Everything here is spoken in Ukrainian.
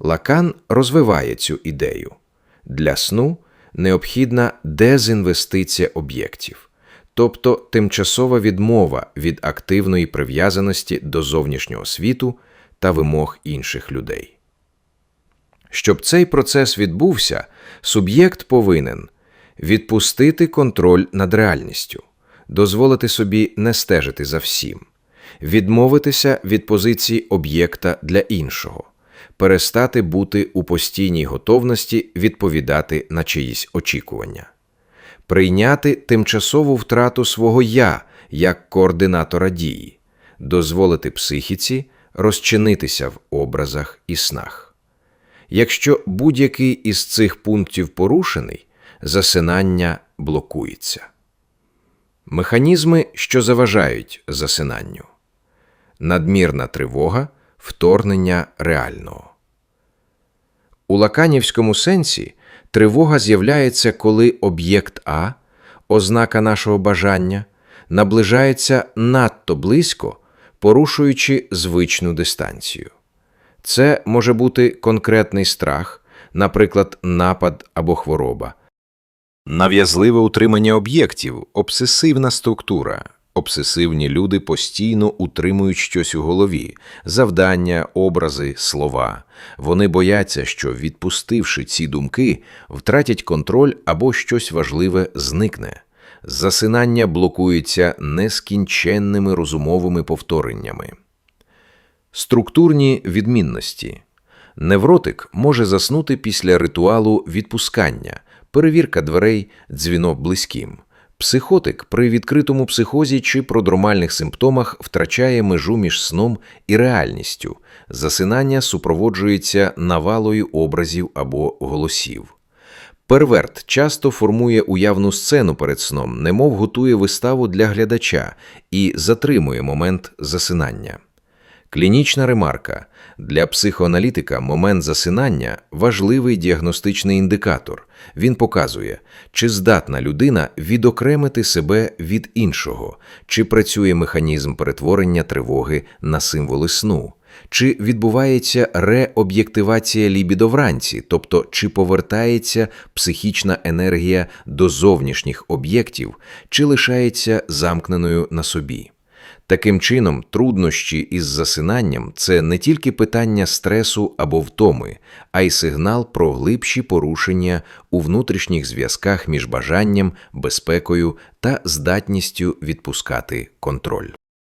Лакан розвиває цю ідею. Для сну необхідна дезінвестиція об'єктів, тобто тимчасова відмова від активної прив'язаності до зовнішнього світу та вимог інших людей. Щоб цей процес відбувся, суб'єкт повинен відпустити контроль над реальністю, дозволити собі не стежити за всім, відмовитися від позиції об'єкта для іншого, перестати бути у постійній готовності відповідати на чиїсь очікування, прийняти тимчасову втрату свого я як координатора дії, дозволити психіці розчинитися в образах і снах. Якщо будь-який із цих пунктів порушений, засинання блокується. Механізми, що заважають засинанню. Надмірна тривога, вторгнення реального. У лаканівському сенсі тривога з'являється, коли об'єкт А, ознака нашого бажання, наближається надто близько, порушуючи звичну дистанцію. Це може бути конкретний страх, наприклад, напад або хвороба, нав'язливе утримання об'єктів, обсесивна структура. Обсесивні люди постійно утримують щось у голові, завдання, образи, слова. Вони бояться, що, відпустивши ці думки, втратять контроль або щось важливе зникне. Засинання блокується нескінченними розумовими повтореннями. Структурні відмінності. Невротик може заснути після ритуалу відпускання, перевірка дверей, дзвінок близьким. Психотик при відкритому психозі чи продромальних симптомах втрачає межу між сном і реальністю. Засинання супроводжується навалою образів або голосів. Перверт часто формує уявну сцену перед сном, немов готує виставу для глядача і затримує момент засинання. Клінічна ремарка. Для психоаналітика момент засинання важливий діагностичний індикатор. Він показує, чи здатна людина відокремити себе від іншого, чи працює механізм перетворення тривоги на символи сну, чи відбувається реоб'єктивація лібідо вранці, тобто чи повертається психічна енергія до зовнішніх об'єктів, чи лишається замкненою на собі. Таким чином, труднощі із засинанням це не тільки питання стресу або втоми, а й сигнал про глибші порушення у внутрішніх зв'язках між бажанням, безпекою та здатністю відпускати контроль.